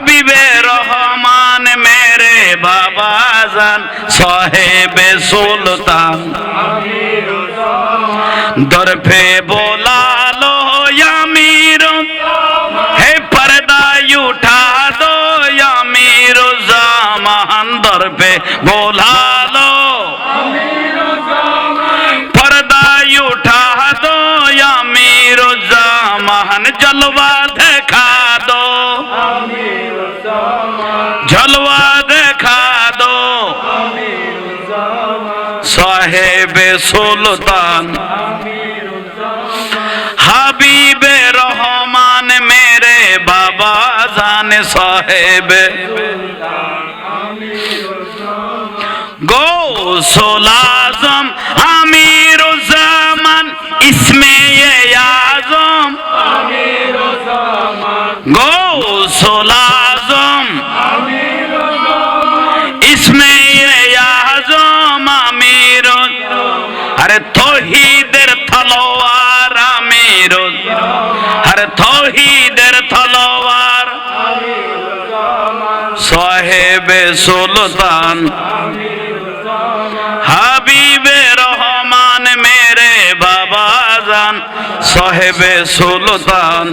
हबीबे रहमान मेरे बाबा जान सहेबे सुल्तान। दरफे बोला लो या मीर हे पर्दा उठा दो या मीर जामान दरफे बोला लो। पर्दा उठा दो या मीर जामान जलवा देखा दो। সুলতান। হাবিবে রহমান মেরে বাবা জান সাহেব। গোসলাজম আমিরুজামান ইসমে আজম। গোসলা তহিদের থলোয়ার আমির আরে তহিদের থলোয়ার সাহেবে সুলতান, হাবিবে রহমান, মেরে বাবা জান, সাহেবে সুলতান।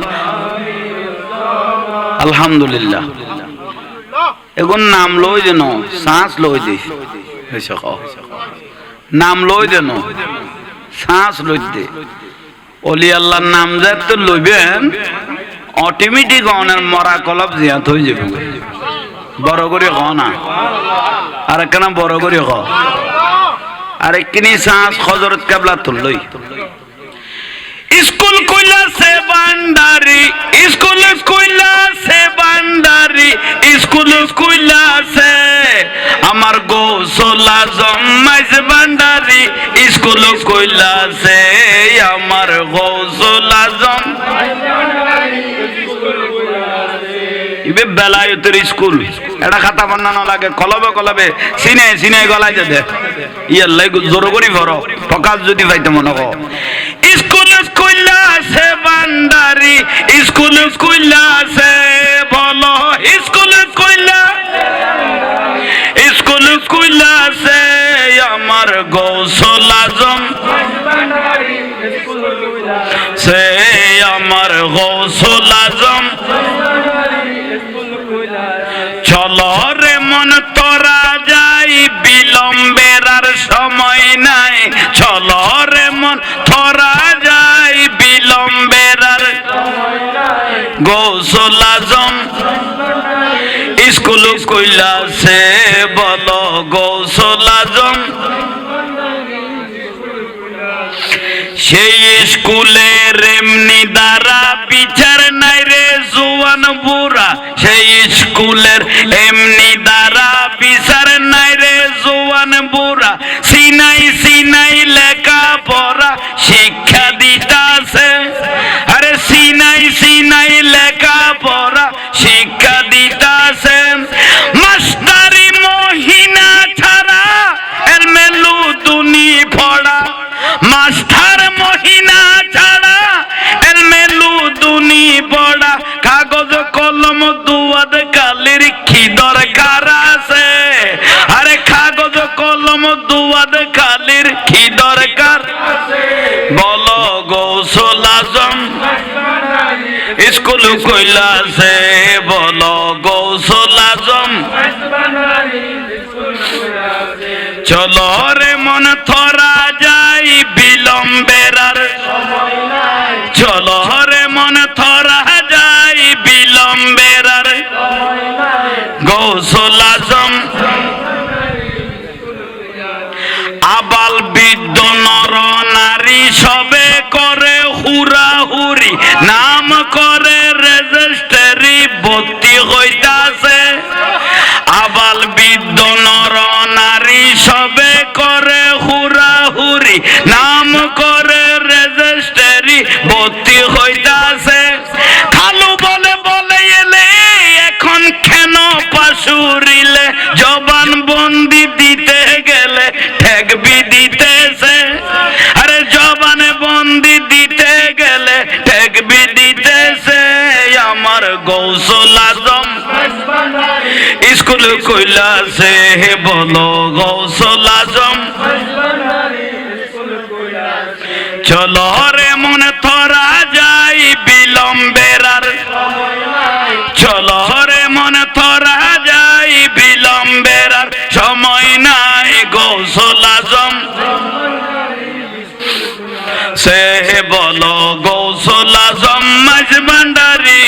আলহামদুলিল্লাহ। এগুন নাম লই যেন শ্বাস লই দি। হয়েছে নাম লই যেন শ্বাস লই দে অলি আল্লাহর নাম যে তো লইবেন অটোমেটিক অনের মরা কলপ জিয়াত হয়ে যাবে। বড় করে ক না। আর একখানা বড় করে ক। আর একখানি শ্বাস হজরত কেবলা তুললই স্কুল কইলা সে বান্ডারি স্কুল কইলা সে বান্ডারি স্কুল কইলা সে আমার গোসলা জম্মাইজ বান্ডারি স্কুল কইলা সে আমার গোসলা জম ইবে বেলায়তের স্কুল। এটা খাতা বানানো লাগে, কলবে কলবে সিনে সিনে ইয়ার লাই জোর করি যদি পাইতে মনে কর। স্কুল স্কুল আছে বান্ডারি স্কুল স্কুল আছে বলো, স্কুল স্কুল স্কুল স্কুল আছে আমার গৌসল গৌসল আজম। চলো রে মন তোরা যাই, বিলম্বের সময় নাই। চলো রে মন তোরা যাই, বিলম্বের আর স্কুল কইলা সে বলো গৌসল আজম। সেই স্কুলের পড়া শিক্ষা দিতাছে। আরে সিনাই সিনাই লেখা পড়া শিক্ষা দিতাছে। মাস্টারি মহিনা ছাড়া এর মেলু দুনি ফড়া মাস্টার মহিনা ছাড়া এর মেলু দুনি পড়া কাগজ, কলম, দুয়াদ, কালির কি দরকার আছে? আরে কাগজ, কলম, দুয়াদ কইলা আছে বলো গৌসল আজম। চলো রে মন থরা যাই ভর্তি হইতে আছে খালু বলে বলে এলে, এখন কেন পাশুরিলে জবান বন্দি দিতে গেলে ঠেকবি দিতেছে? আরে জবানে বন্দি দিতে গেলে ঠেকবি দিতেছে, আমার গৌসল আজম, স্কুল কইলাছে হে বলো গৌসল আজম, চলো রে চলো রে মনে থরা যাই বিলম্বের আর সময় নাই গৌসল আজম। সে বলো গৌসল আজম মাঝ ভান্ডারি।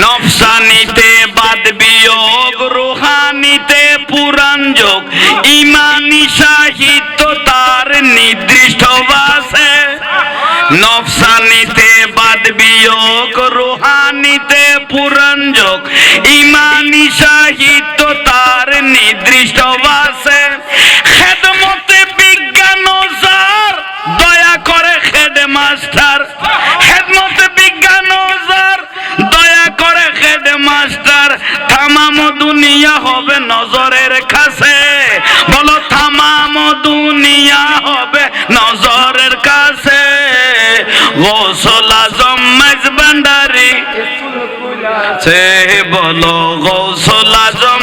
নফসানিতে বাদ বিয়োগ, রুহানিতে পুরাণ যোগ। ইমানি সাহিত্য তার নির্দিষ্ট বাসে। নফসানিতে বাদ বিয়োগ রোহানিতে পুরঞ্জক। ইমানি সাহিত্য তার নির্দিষ্ট বাসে গোসল আজম মেজ ভান্ডারি সে বলো গৌসল আজম।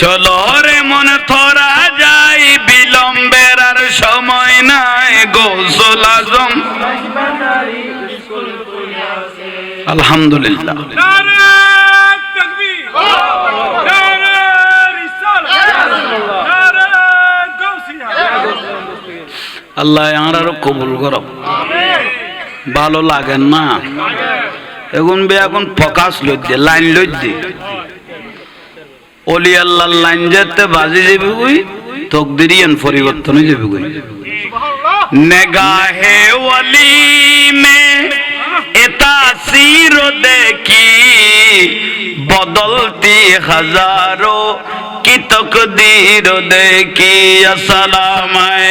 চলো রে মনে থরা যাই বিলম্বের আর সময় নাই গৌসল আজম। আলহামদুলিল্লাহ। আল্লাহ আরও কবুল করো। ভালো লাগেন না। এখন বে, এখন প্রকাশ লইতে, লাইন লইতে। অলি আল্লাহ লাইন যেতে বাজি যাবি ওই এন পরিবর্তন হয়ে যাবি ওই নেগাহে অলি মে, এটা সিরো দেখি, বদলতি হাজারো কি তকদির দেখি আসসালামাই